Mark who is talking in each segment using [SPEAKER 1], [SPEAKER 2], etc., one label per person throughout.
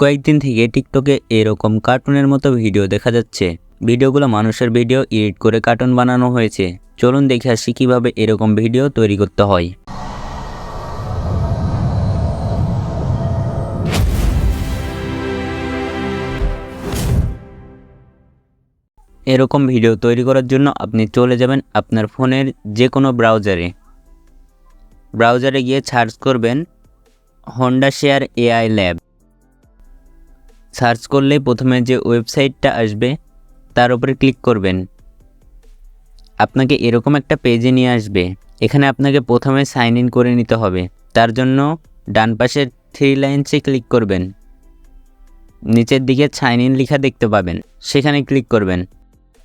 [SPEAKER 1] কয়েকদিন থেকে টিকটকে এরকম কার্টুনের মতো ভিডিও দেখা যাচ্ছে। ভিডিওগুলো মানুষের ভিডিও এডিট করে কার্টুন বানানো হয়েছে। চলুন দেখে আসি কীভাবে এরকম ভিডিও তৈরি করতে হয়। এরকম ভিডিও তৈরি করার জন্য আপনি চলে যাবেন আপনার ফোনের যে কোনো ব্রাউজারে। ব্রাউজারে গিয়ে সার্চ করবেন Honda share AI lab search করলে প্রথমে যে ওয়েবসাইটটা আসবে, তার উপরে ক্লিক করবেন। আপনাকে এরকম একটা পেজে নিয়ে আসবে, এখানে আপনাকে প্রথমে সাইন ইন করে নিতে হবে। তার জন্য ডান পাশের থ্রি লাইনসে ক্লিক করবেন। নিচের দিকে সাইন ইন লেখা দেখতে পাবেন, সেখানে ক্লিক করবেন।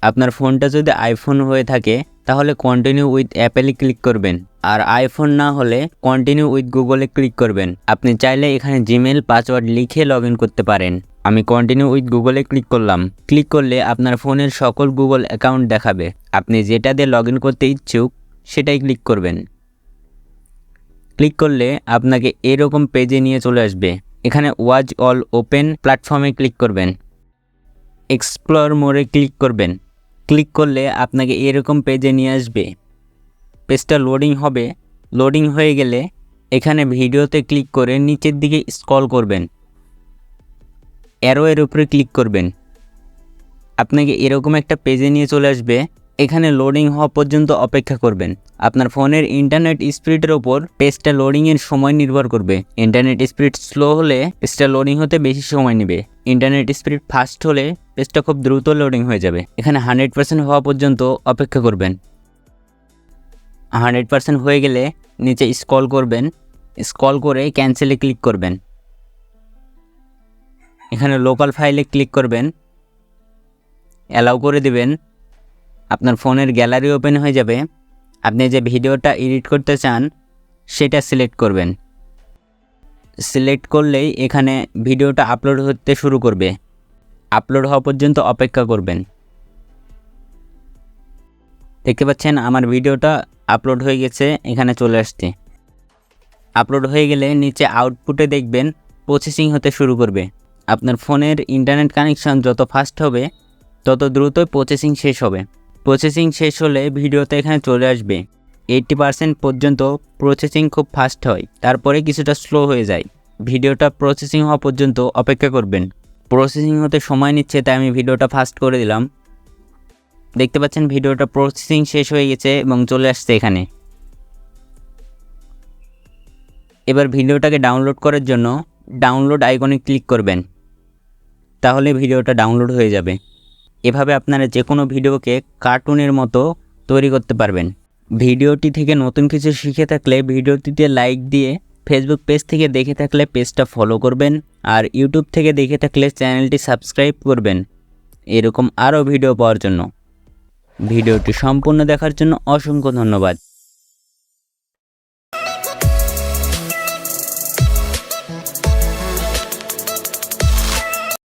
[SPEAKER 1] আপনার ফোনটা যদি আইফোন হয়ে থাকে, তাহলে কন্টিনিউ উইথ অ্যাপেলে ক্লিক করবেন। আর আইফোন না হলে কন্টিনিউ উইথ গুগলে ক্লিক করবেন। আপনি চাইলে এখানে জিমেল পাসওয়ার্ড লিখে লগ করতে পারেন। আমি কন্টিনিউ উইথ গুগলে ক্লিক করলাম। ক্লিক করলে আপনার ফোনের সকল গুগল অ্যাকাউন্ট দেখাবে। আপনি যেটা দিয়ে লগ করতে ইচ্ছুক, সেটাই ক্লিক করবেন। ক্লিক করলে আপনাকে এরকম পেজে নিয়ে চলে আসবে। এখানে ওয়াজ অল ওপেন প্ল্যাটফর্মে ক্লিক করবেন। এক্সপ্লোর মোড়ে ক্লিক করবেন। ক্লিক করলে আপনাকে এরকম পেজে নিয়ে আসবে। পেজটা লোডিং হবে। লোডিং হয়ে গেলে এখানে ভিডিওতে ক্লিক করে নিচের দিকে স্ক্রল করবেন। অ্যারো এর উপরে ক্লিক করবেন। আপনাকে এরকম একটা পেজে নিয়ে চলে আসবে। এখানে লোডিং হওয়া পর্যন্ত অপেক্ষা করবেন। আপনার ফোনের ইন্টারনেট স্পিডের ওপর পেজটা লোডিংয়ের সময় নির্ভর করবে। ইন্টারনেট স্পিড স্লো হলে পেজটা লোডিং হতে বেশি সময় নেবে। ইন্টারনেট স্পিড ফাস্ট হলে পেজটা খুব দ্রুত লোডিং হয়ে যাবে। এখানে হান্ড্রেড পার্সেন্ট হওয়া পর্যন্ত অপেক্ষা করবেন। হান্ড্রেড পার্সেন্ট হয়ে গেলে নিচে স্ক্রল করবেন। স্ক্রল করে ক্যান্সেলে ক্লিক করবেন। এখানে লোকাল ফাইলে ক্লিক করবেন অ্যালাউ করে দিবেন, আপনার ফোনের গ্যালারি ওপেন হয়ে যাবে, আপনি যে ভিডিওটা এডিট করতে চান, সেটা সিলেক্ট করবেন। সিলেক্ট করলেই এখানে ভিডিওটা আপলোড হতে শুরু করবে। আপলোড হওয়া পর্যন্ত অপেক্ষা করবেন। দেখতে পাচ্ছেন আমার ভিডিওটা আপলোড হয়ে গেছে, এখানে চলে আসছে। আপলোড হয়ে গেলে নিচে আউটপুটে দেখবেন প্রসেসিং হতে শুরু করবে। আপনার ফোনের ইন্টারনেট কানেকশন যত ফাস্ট হবে, তত দ্রুতই প্রসেসিং শেষ হবে। প্রসেসিং শেষ হলে ভিডিওতে এখানে চলে আসবে। এইটটি পার্সেন্ট পর্যন্ত প্রসেসিং খুব ফাস্ট হয়, তারপরে কিছুটা স্লো হয়ে যায়। ভিডিওটা প্রসেসিং হওয়া পর্যন্ত অপেক্ষা করবেন। প্রসেসিং হতে সময় নিচ্ছে, তাই আমি ভিডিওটা ফাস্ট করে দিলাম। দেখতে পাচ্ছেন ভিডিওটা প্রসেসিং শেষ হয়ে গেছে এবং চলে আসছে এখানে। এবার ভিডিওটাকে ডাউনলোড করার জন্য ডাউনলোড আইকনে ক্লিক করবেন। তাহলে ভিডিওটা ডাউনলোড হয়ে যাবে। এভাবে আপনারা যে কোনো ভিডিওকে কার্টুনের মতো তৈরি করতে পারবেন। ভিডিওটি থেকে নতুন কিছু শিখে থাকলে ভিডিওটিতে লাইক দিয়ে ফেসবুক পেজ থেকে দেখে থাকলে পেজটা ফলো করবেন আর ইউটিউব থেকে দেখে থাকলে চ্যানেলটি সাবস্ক্রাইব করবেন। এরকম আরও ভিডিও পাওয়ার জন্য। ভিডিওটি সম্পূর্ণ দেখার জন্য অসংখ্য ধন্যবাদ।